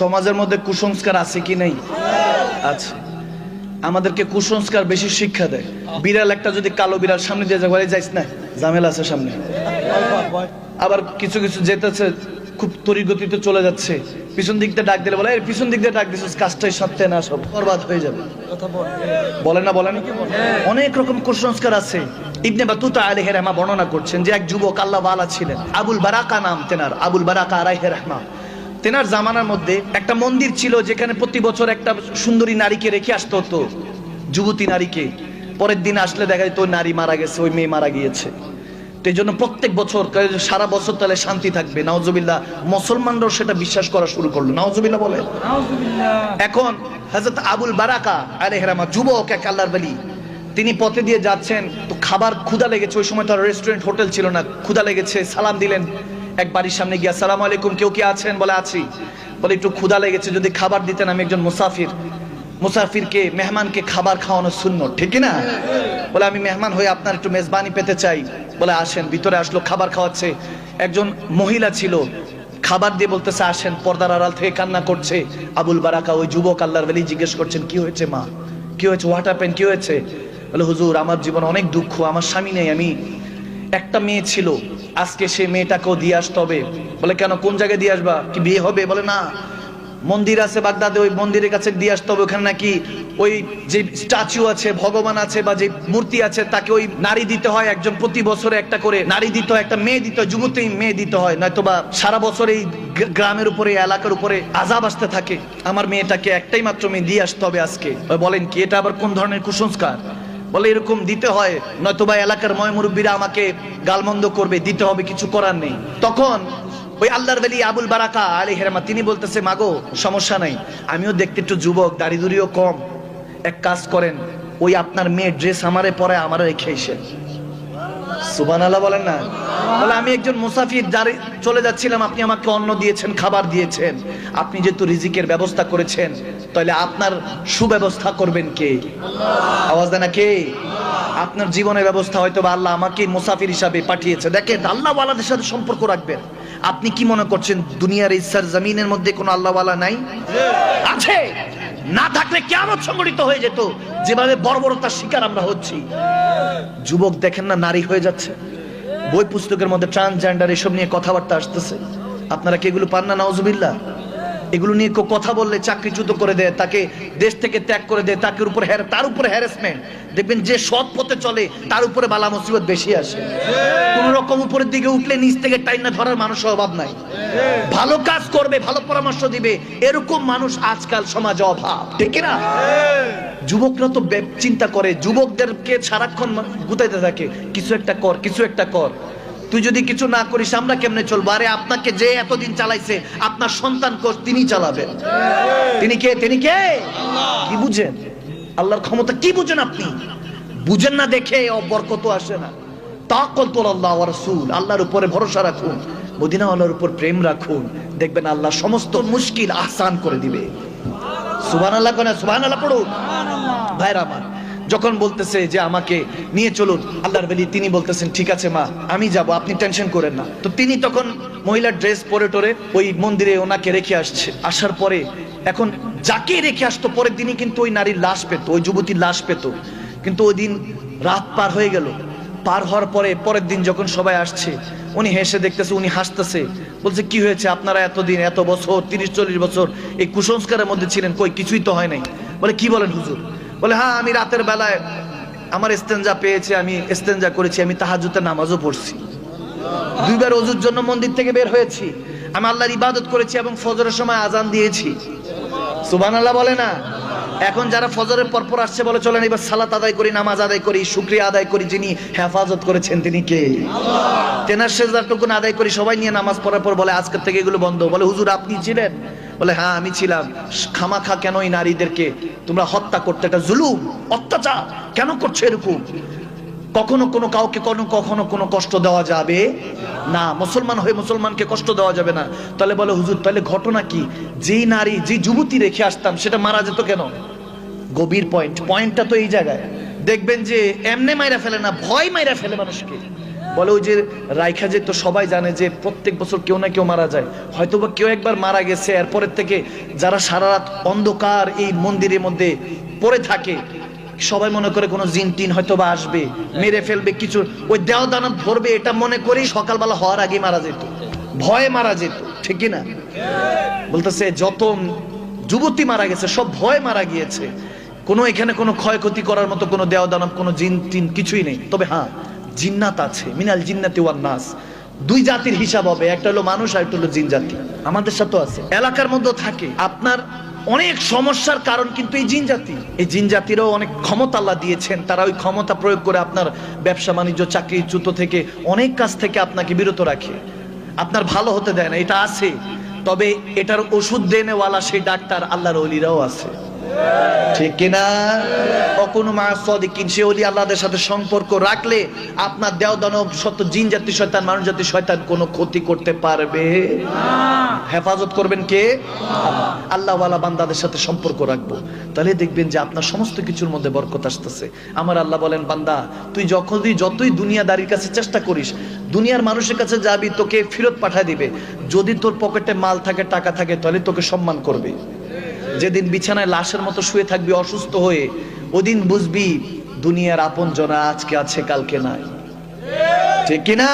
সমাজের মধ্যে কুসংস্কার আছে কি নেই? আছে। আমাদেরকে কুসংস্কার বেশি শিক্ষা দেয়। বিড়াল একটা যদি কালো বিড়াল সামনে দিয়ে যাবে যাইস না, ঝামেলা আছে সামনে। আবার কিছু কিছু যেতেছে, খুব তড়িৎ গতিতে চলে যাচ্ছে। পিছন দিক দিয়ে ডাক দিলে বলে পিছন দিক দিয়ে ডাক দিছিস, কাজটাই সত্যি না, সব বরবাদ হয়ে যাবে। বলে না বলেন অনেক রকম কুসংস্কার আছে। ইবনে বাতুতা আলাইহি রাহমা বর্ণনা করছেন যে, এক যুবক আল্লাহ ওয়ালা ছিলেন, আবুল বারাকা নাম তেনার, আবুল বারাকা আলাইহি রাহমা। তেনার জামানার মধ্যে একটা মন্দির ছিল যেখানে প্রতি বছর একটা সুন্দরী নারীকে রেখে আসতে হতো যুবতী নারীকে। পরের দিন আসলে দেখা যেত নারী মারা গেছে ওই মেয়ে মারা গিয়েছে। তো এই জন্য প্রত্যেক বছর সারা বছর তাহলে শান্তি থাকবে। নাওজবিল্লাহ মুসলমানরাও সেটা বিশ্বাস করা শুরু করল। নাওজবিল্লাহ বলে এখন হযরত আবুল বারাকা আলাইহিস রাহমা যুবক এক আল্লাহর বলি তিনি পথে দিয়ে যাচ্ছেন তো খাবার ক্ষুদা লেগেছে। ওই সময় তো রেস্টুরেন্ট হোটেল ছিল না। ক্ষুদা লেগেছে সালাম দিলেন। এক বাড়ির সামনে গিয়ে, আসসালামু আলাইকুম, কেউ কি আছেন? বলে, আছি। বলে, একটু ক্ষুধা লেগেছে, যদি খাবার দিতেন আমি একজন মুসাফির। মুসাফিরকে, মেহমানকে খাবার খাওয়ানো শূন্য ঠিক না? বলে, আমি মেহমান হয়ে আপনার একটু মেজবানি পেতে চাই। বলে, আসেন, ভিতরে আসলো, খাবার খাওয়াচ্ছে। একজন মহিলা ছিল, খাবার দিয়ে বলতেছে, আসেন, পর্দার আড়াল থেকে কান্না করছে। আবুল বারাকা, ওই যুবক আল্লাহর বেলি জিজ্ঞেস করছেন, কি হয়েছে মা? কি হয়েছে? হোয়াট হ্যাপেন কি হয়েছে? বলে, হুজুর, আমার জীবন অনেক দুঃখ, আমার স্বামী নেই, আমি একটা মেয়ে ছিল। আজকে সে মেয়েটাকেও দিয়ে আসতে হবে। বলে, কেন? কোন জায়গায় দিয়ে আসবা? কি বিয়ে হবে? বলে, না। মন্দির আছে বাগদাদে, ওই মন্দিরের কাছে দিয়ে আসতে হবে। ওখানে নাকি ওই যে স্ট্যাচু আছে, ভগবান আছে বা যে মূর্তি আছে, তাকে ওই নারী দিতে হয় একজন প্রতি বছরে একটা করে। নারী দিতে হয়, একটা মেয়ে দিতে হয়, যুবতী মেয়ে দিতে হয়। নয়তো বা সারা বছর এই গ্রামের উপরে, এলাকার উপরে আজাব আসতে থাকে। আমার মেয়েটাকে একটাই মাত্র মেয়ে দিয়ে আসতে হবে আজকে। বলেন কি? এটা আবার কোন ধরনের কুসংস্কার? বলে এরকম দিতে হয়, নয়তোবা এলাকার ময় মুরব্বীরা আমাকে গালমন্দ করবে, দিতে হবে, কিছু করার নেই। তখন ওই আল্লাহর বেলি আবুল বারাকা আলী হেরামা তিনি বলতেছে, মাগো, সমস্যা নাই, আমিও দেখতে একটু যুবক, দাড়ি দুড়িও কম। এক কাজ করেন, ওই আপনার মেয়ে ড্রেস আমারে পরে আমার রেখে এসে সুবান আল্লাহ বলেন না? বলে আমি একজন মুসাফির, যারে চলে যাচ্ছিলাম, আপনি আমাকে অন্ন দিয়েছেন, খাবার দিয়েছেন। আপনি যেহেতু রিজিকের ব্যবস্থা করেছেন তাহলে আপনার সুব্যবস্থা করবেন কে? আওয়াজ দেয় না কে? আপনার জীবনের ব্যবস্থা হয়তো বা আল্লাহ আমাকে মুসাফির হিসাবে পাঠিয়েছে। দেখেন, আল্লাহ ওয়ালাদের সাথে সম্পর্ক রাখবেন। আপনি কি মনে করছেন দুনিয়ার এই সার জমিনের মধ্যে কোনো আল্লাহওয়ালা নাই? আছে! না থাকলে কেমন সংগঠিত হয়ে যেত। যেভাবে বর্বরতার শিকার আমরা হচ্ছি। যুবক, দেখেন না, নারী হয়ে যাচ্ছে। বই পুস্তকের মধ্যে ট্রান্সজেন্ডার এসব নিয়ে কথাবার্তা আসতেছে। আপনারা কি এগুলো পান না নওয়াজবিল্লাহ এগুলো নিয়ে কেউ কথা বললে চাকরিচ্যুত করে দেয়, তাকে দেশ থেকে ত্যাগ করে দেয়, তাকে উপর হ্যার- তার উপরে হ্যারাসমেন্ট দেখবেন যে সৎ পথে চলে, তার উপরে বালা মুসিবত বেশি আসে। কোন রকম উপরের দিকে উঠলে নিচ থেকে টাইনা ধরার মানুষের অভাব নাই। ভালো কাজ করবে, ভালো পরামর্শ দিবে, এরকম মানুষ আজকাল সমাজে অভাব। ঠিক না যুবকরা তো চিন্তা করে, যুবকদেরকে সারাক্ষণ গুতাইতে থাকে, কিছু একটা কর, কিছু একটা কর। তুই যদি কিছু না করিস আমরা কেমনে চলবো? আরে আপনাকে যে এতদিন চালাইছে আপনার সন্তান কোষ তিনি চালাবেন। তিনি কে? তিনি কে? কি বুঝেন? আল্লাহর ক্ষমতা কি বুঝেন আপনি? বুঝেন না দেখে ও বরকত আসে না। তাকতুল আল্লাহ রাসূল। আল্লাহর উপরে ভরসা রাখুন। মদিনা আল্লাহর উপর প্রেম রাখুন। দেখবেন আল্লাহ সমস্ত মুশকিল আসান করে দিবে। সুবহানাল্লাহ কোন সুবহানাল্লাহ পড়ুন। ভাইরা আমার যখন বলতেছে যে আমাকে নিয়ে চলুন, আল্লাহর বেলি তিনি বলতেছেন, ঠিক আছে মা, আমি যাব, আপনি টেনশন করেন না। তো তিনি তখন মহিলার ড্রেস পরে টরে ওই মন্দিরে ওনাকে রেখে আসছে। আসার পরে এখন যাকে রেখে আসতো, পরের দিনই কিন্তু ওই নারীর লাশ পেত, ওই যুবতীর লাশ পেত। কিন্তু ওই দিন রাত পার হয়ে গেল। পার হওয়ার পরে পরের দিন যখন সবাই আসছে, উনি হেসে দেখতেছে, উনি হাসতেছে। বলছে, কি হয়েছে? আপনারা এতদিন, এত বছর, তিরিশ, চল্লিশ বছর এই কুসংস্কারের মধ্যে ছিলেন, কই? কিছুই তো হয় নাই। বলে, কি বলেন হুজুর? বলে হ্যাঁ আমি রাতের বেলায় আমার ইস্তেঞ্জা পেয়েছে, আমি ইস্তেঞ্জা করেছি, আমি তাহাজুতে নামাজও পড়ছি। দুইবার অজুর জন্য মন্দির থেকে বের হয়েছি। আমি আল্লাহর ইবাদত করেছি এবং ফজরের সময় আজান দিয়েছি। সুবান আল্লাহ বলে না। এখন যারা ফজরের পরপর আসছে, বলে, চলেন, এবার সালাত আদায় করি, নামাজ আদায় করি, শুক্রিয়া আদায় করি, যিনি হেফাজত করেছেন, তিনি কে? তেনার সেজদারটুকুন আদায় করি, সবাই নিয়ে নামাজ পড়ার পর বলে, আজকের থেকে এগুলো বন্ধ। বলে, হুজুর, আপনি ছিলেন? বলে হ্যাঁ আমি ছিলাম। খামাখা কেন এই নারীদেরকে তোমরা হত্যা করতে? এটা জুলুম, অত্যাচার। কেন করছ এরকম? কখনো কোনো কাউকে কোনো, কখনো কোনো কষ্ট দেওয়া যাবে না। মুসলমান হয়ে মুসলমানকে কষ্ট দেওয়া যাবে না। তাহলে বলে, হুজুর, তাহলে ঘটনা কি? যেই নারী যে যুবতী রেখে আসতাম, সেটা মারা যেত কেন? গভীর পয়েন্ট পয়েন্টটা তো এই জায়গায়। দেখবেন যে, এমনে মাইরা ফেলে না, ভয় মাইরা ফেলে মানুষকে। বলে ওই যে রাইখা যে তো সবাই জানে যে প্রত্যেক বছর কেউ না কেউ মারা যায়। হয়তো বা কেউ একবার মারা গেছে, এরপরের থেকে যারা সারা রাত অন্ধকার এই মন্দিরের মধ্যে পড়ে থাকে, সবাই মনে করে কোনো জিন টিন হয়তো বা আসবে, মেরে ফেলবে কিছু। ওই দেওয়া দানব ধরবে, এটা মনে করেই সকালবেলা হওয়ার আগে মারা যেত। ভয়ে মারা যেত, ঠিক না বলতেছে, যত যুবতী মারা গেছে, সব ভয় মারা গিয়েছে। কোনো এখানে কোনো ক্ষয়ক্ষতি করার মতো কোনো দেওয়া দানব কোনো জিন টিন কিছুই নেই। তবে হ্যাঁ জিন্নাত আছে, মিনাল জিন্নাতি ওয়ান নাস। দুই জাতির হিসাব হবে, একটা হলো মানুষ আর একটা হলো জিন জাতি। আমাদের সাথেও আছে। এলাকার মধ্যে থাকে। আপনার অনেক সমস্যার কারণ কিন্তু এই জিন জাতি। এই জিন জাতিরও অনেক ক্ষমতা আল্লাহ দিয়েছেন। তারা ওই ক্ষমতা প্রয়োগ করে আপনার ব্যবসা, বাণিজ্য, চাকরি চ্যুত থেকে অনেক কাজ থেকে আপনাকে বিরত রাখে। আপনার ভালো হতে দেয় না, এটা আছে। তবে এটার ওষুধ দেনেওয়ালা সেই ডাক্তার, আল্লাহর অলিরাও আছে। ঠিক কিনা? সদিকিন, সে আল্লাহদের সাথে সম্পর্ক রাখলে আপনার দেও দানব সত্য, জিন জাতি, শয়তান, মানুষ জাতি, শয়তান কোনো ক্ষতি করতে পারবে? হেফাজত করবেন কে? আল্লাহ ওয়ালা বান্দাদের সাথে সম্পর্ক রাখব। তাহলে দেখবেন যে আপনার সমস্ত কিছুর মধ্যে বরকত আসতেছে। আমার আল্লাহ বলেন, বান্দা, তুই যখনই যতই দুনিয়াদারির কাছে চেষ্টা করিস, দুনিয়ার মানুষের কাছে যাবি, তোকে ফেরত পাঠায় দিবে। যদি তোর পকেটে মাল থাকে, টাকা থাকে, তাহলে তোকে সম্মান করবে। যেদিন বিছানায় লাশের মতো শুয়ে থাকবি, অসুস্থ হয়ে, ওদিন বুঝবি দুনিয়ার আপন জনা আজকে আছে, কালকে নাই। ঠিক কিনা?